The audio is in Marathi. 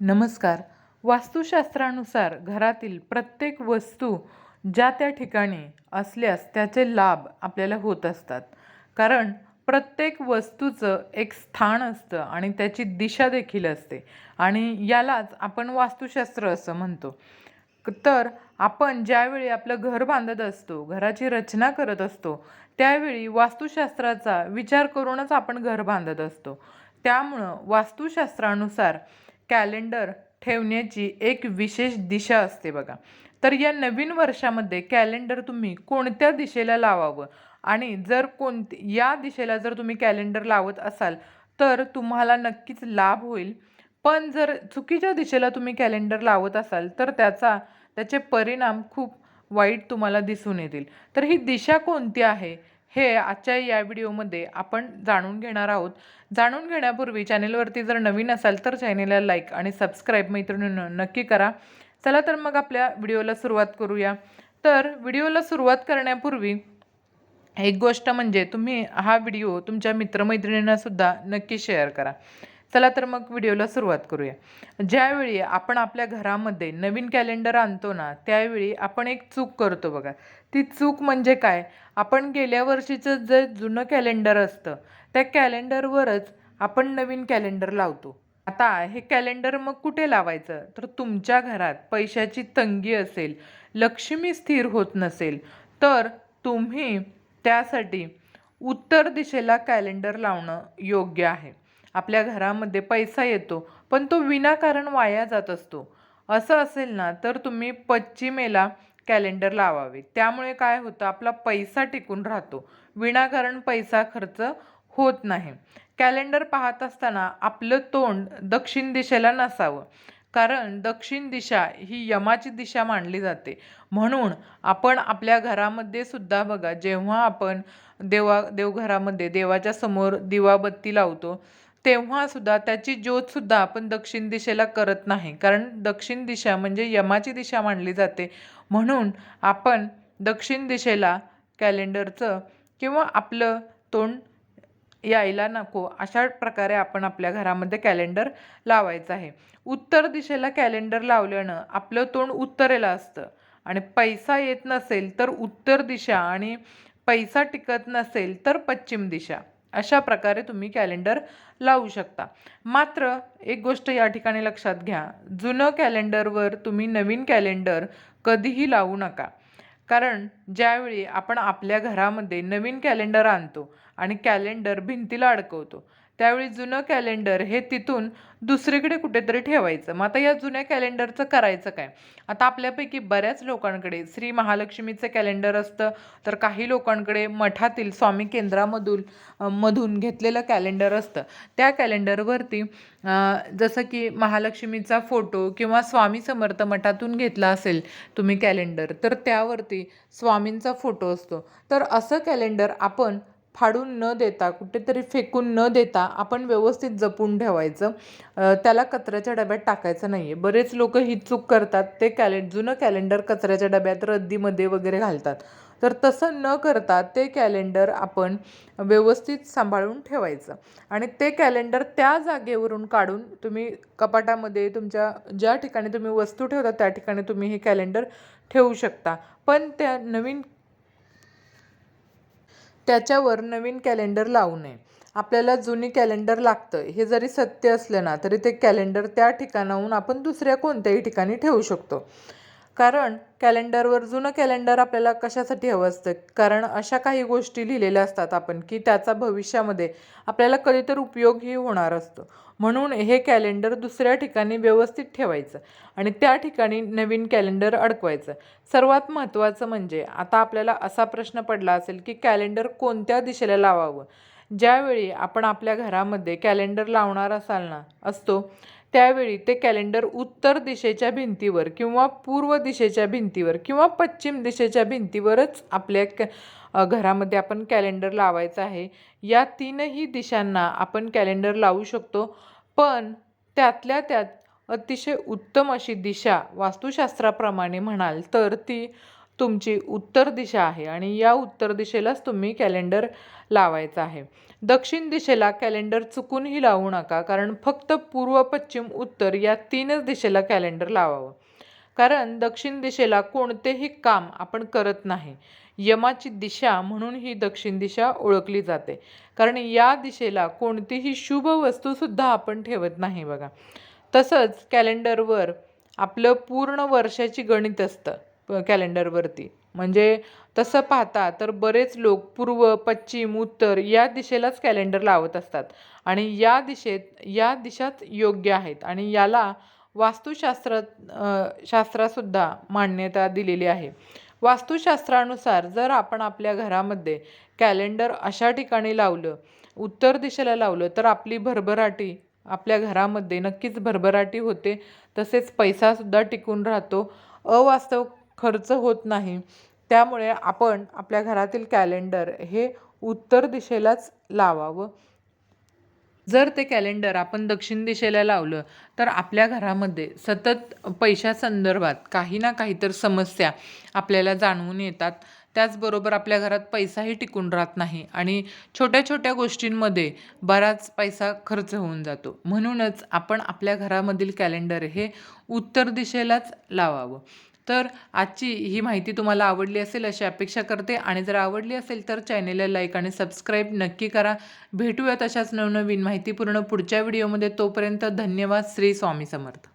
नमस्कार. वास्तुशास्त्रानुसार घरातील प्रत्येक वस्तू ज्या त्या ठिकाणी असल्यास त्याचे लाभ आपल्याला होत असतात. कारण प्रत्येक वस्तूचं एक स्थान असतं आणि त्याची दिशा देखील असते. आणि यालाच आपण वास्तुशास्त्र असं म्हणतो. तर आपण ज्यावेळी आपलं घर बांधत असतो घराची रचना करत असतो त्यावेळी वास्तुशास्त्राचा विचार करूनच आपण घर बांधत असतो. त्यामुळं वास्तुशास्त्रानुसार कॅलेंडर ठेवण्याची एक विशेष दिशा असते बघा. तर या नवीन वर्षामध्ये कॅलेंडर तुम्ही कोणत्या दिशेला लावावं? आणि जर कोणती या दिशेला जर तुम्ही कॅलेंडर लावत असाल तर तुम्हाला नक्कीच लाभ होईल. पण जर चुकीच्या दिशेला तुम्ही कॅलेंडर लावत असाल तर त्याचा त्याचे परिणाम खूप वाईट तुम्हाला दिसून येतील. तर ही दिशा कोणती आहे? हे आजच्या या व्हिडिओमध्ये आपण जाणून घेणार आहोत. जाणून घेण्यापूर्वी चॅनेलवरती जर नवीन असाल तर चॅनेलला लाईक आणि सबस्क्राईब मैत्रिणींनो नक्की करा. चला तर मग आपल्या व्हिडिओला सुरुवात करूया. तर व्हिडिओला सुरुवात करण्यापूर्वी एक गोष्ट म्हणजे तुम्ही हा व्हिडिओ तुमच्या मित्रमैत्रिणींनासुद्धा नक्की शेअर करा. चला तर मग व्हिडिओला सुरुवात करूया. ज्यावेळी आपण आपल्या घरामध्ये नवीन कॅलेंडर आणतो ना त्यावेळी आपण एक चूक करतो बघा. ती चूक म्हणजे काय? आपण गेल्या वर्षीचं जे जुनं कॅलेंडर असतं त्या कॅलेंडरवरच आपण नवीन कॅलेंडर लावतो. आता हे कॅलेंडर मग कुठे लावायचं? तर तुमच्या घरात पैशाची तंगी असेल लक्ष्मी स्थिर होत नसेल तर तुम्ही त्यासाठी उत्तर दिशेला कॅलेंडर लावणं योग्य आहे. आपल्या घरामध्ये पैसा येतो पण तो विनाकारण वाया जात असतो. असं असेल ना तर तुम्ही पश्चिमेला कॅलेंडर लावावे. त्यामुळे काय होतं आपला पैसा टिकून राहतो. विनाकारण पैसा खर्च होत नाही. कॅलेंडर पाहत असताना आपलं तोंड दक्षिण दिशेला नसावं. कारण दक्षिण दिशा ही यमाची दिशा मानली जाते. म्हणून आपण आपल्या घरामध्ये सुद्धा बघा जेव्हा आपण देवा देवघरामध्ये देवाच्या समोर दिवाबत्ती लावतो तेव्हा सुद्धा त्याची ज्योतसुद्धा आपण दक्षिण दिशेला करत नाही. कारण दक्षिण दिशा म्हणजे यमाची दिशा मानली जाते. म्हणून आपण दक्षिण दिशेला कॅलेंडरचं किंवा आपलं तोंड यायला नको अशा प्रकारे आपण आपल्या घरामध्ये कॅलेंडर लावायचं आहे. उत्तर दिशेला कॅलेंडर लावल्यानं आपलं तोंड उत्तरेला असतं. आणि पैसा येत नसेल तर उत्तर दिशा आणि पैसा टिकत नसेल तर पश्चिम दिशा. अशा प्रकारे तुम्ही कॅलेंडर लावू शकता. मात्र एक गोष्ट या ठिकाणी लक्षात घ्या. जुनं कॅलेंडरवर तुम्ही नवीन कॅलेंडर कधीही लावू नका. कारण ज्यावेळी आपण आपल्या घरामध्ये नवीन कॅलेंडर आणतो आणि कॅलेंडर भिंतीला अडकवतो त्यावेळी जुनं कॅलेंडर हे तिथून दुसरीकडे कुठेतरी ठेवायचं. मग आता या जुन्या कॅलेंडरचं करायचं काय? आता आपल्यापैकी बऱ्याच लोकांकडे श्री महालक्ष्मीचं कॅलेंडर असतं. तर काही लोकांकडे मठातील स्वामी केंद्रामधून मधून घेतलेलं कॅलेंडर असतं. त्या कॅलेंडरवरती जसं की महालक्ष्मीचा फोटो किंवा स्वामी समर्थ मठातून घेतला असेल तुम्ही कॅलेंडर तर त्यावरती स्वामींचा फोटो असतो. तर असं कॅलेंडर आपण फाडून न देता कुठेतरी फेकून न देता आपण व्यवस्थित जपून ठेवायचं. त्याला कचऱ्याच्या डब्यात टाकायचं नाही आहे बरेच लोक ही चूक करतात. ते कॅले जुनं कॅलेंडर कचऱ्याच्या डब्यात रद्दीमध्ये वगैरे घालतात. तर तसं न करता ते कॅलेंडर आपण व्यवस्थित सांभाळून ठेवायचं. आणि ते कॅलेंडर त्या जागेवरून काढून तुम्ही कपाटामध्ये तुमच्या ज्या ठिकाणी तुम्ही वस्तू ठेवता त्या ठिकाणी तुम्ही हे कॅलेंडर ठेवू शकता. पण त्या नवीन त्याच्यावर नवीन कॅलेंडर लावू नये. आपल्याला जुनी कॅलेंडर लागतं हे जरी सत्य असलं ना तरी ते कॅलेंडर त्या ठिकाणाहून आपण दुसऱ्या कोणत्याही ठिकाणी ठेवू शकतो. कारण कॅलेंडरवर जुनं कॅलेंडर आपल्याला कशासाठी हवं असतं? कारण अशा काही गोष्टी लिहिलेल्या असतात आपण की त्याचा भविष्यामध्ये आपल्याला कधीतरी उपयोगही होणार असतो. म्हणून हे कॅलेंडर दुसऱ्या ठिकाणी व्यवस्थित ठेवायचं आणि त्या ठिकाणी नवीन कॅलेंडर अडकवायचं. सर्वात महत्त्वाचं म्हणजे आता आपल्याला असा प्रश्न पडला असेल की कॅलेंडर कोणत्या दिशेला लावावं? ज्यावेळी आपण आपल्या घरामध्ये कॅलेंडर लावणार असाल ना असतो त्यावेळी ते कॅलेंडर उत्तर दिशेच्या भिंतीवर किंवा पूर्व दिशेच्या भिंतीवर किंवा पश्चिम दिशेच्या भिंतीवरच आपल्या क घरामध्ये आपण कॅलेंडर लावायचं आहे. या तीनही दिशांना आपण कॅलेंडर लावू शकतो. पण त्यातल्या त्यात अतिशय उत्तम अशी दिशा वास्तुशास्त्राप्रमाणे म्हणाल तर ती तुमची उत्तर दिशा आहे आणि या उत्तर दिशेलाच तुम्ही कॅलेंडर लावायचं आहे. दक्षिण दिशेला कॅलेंडर चुकूनही लावू नका कारण फक्त पूर्व पश्चिम उत्तर या तीनच दिशेला कॅलेंडर लावावं. कारण दक्षिण दिशेला कोणतेही काम आपण करत नाही. यमाची दिशा म्हणून ही दक्षिण दिशा ओळखली जाते. कारण या दिशेला कोणतीही शुभ वस्तूसुद्धा आपण ठेवत नाही बघा. तसंच कॅलेंडरवर आपलं पूर्ण वर्षाची गणित असतं. कॅलेंडरवरती म्हणजे तसं पाहता तर बरेच लोक पूर्व पश्चिम उत्तर या दिशेलाच कॅलेंडर लावत असतात. आणि या दिशेत या दिशाच योग्य आहेत. आणि याला वास्तुशास्त्र शास्त्रासुद्धा मान्यता दिलेली आहे. वास्तुशास्त्रानुसार जर आपण आपल्या घरामध्ये कॅलेंडर अशा ठिकाणी लावलं उत्तर दिशेला लावलं तर आपली भरभराटी आपल्या घरामध्ये नक्कीच भरभराटी होते. तसेच पैसासुद्धा टिकून राहतो. अवास्तव खर्च होत नाही. त्यामुळे आपण आपल्या घरातील कॅलेंडर हे उत्तर दिशेलाच लावावं. जर ते कॅलेंडर आपण दक्षिण दिशेला लावलं तर आपल्या घरामध्ये सतत पैशासंदर्भात काही ना काही तर समस्या आपल्याला जाणवून येतात. त्याचबरोबर आपल्या घरात पैसाही टिकून राहत नाही आणि छोट्या छोट्या गोष्टींमध्ये बराच पैसा खर्च होऊन जातो. म्हणूनच आपण आपल्या घरामधील कॅलेंडर हे उत्तर दिशेलाच लावावं. तर आजची ही माहिती तुम्हाला आवडली असेल अशी अपेक्षा करते. आणि जर आवडली असेल तर चॅनेलला लाईक आणि सबस्क्राईब नक्की करा. भेटूयात अशाच नवनवीन माहितीपूर्ण पुढच्या व्हिडिओमध्ये. तोपर्यंत धन्यवाद. श्री स्वामी समर्थ.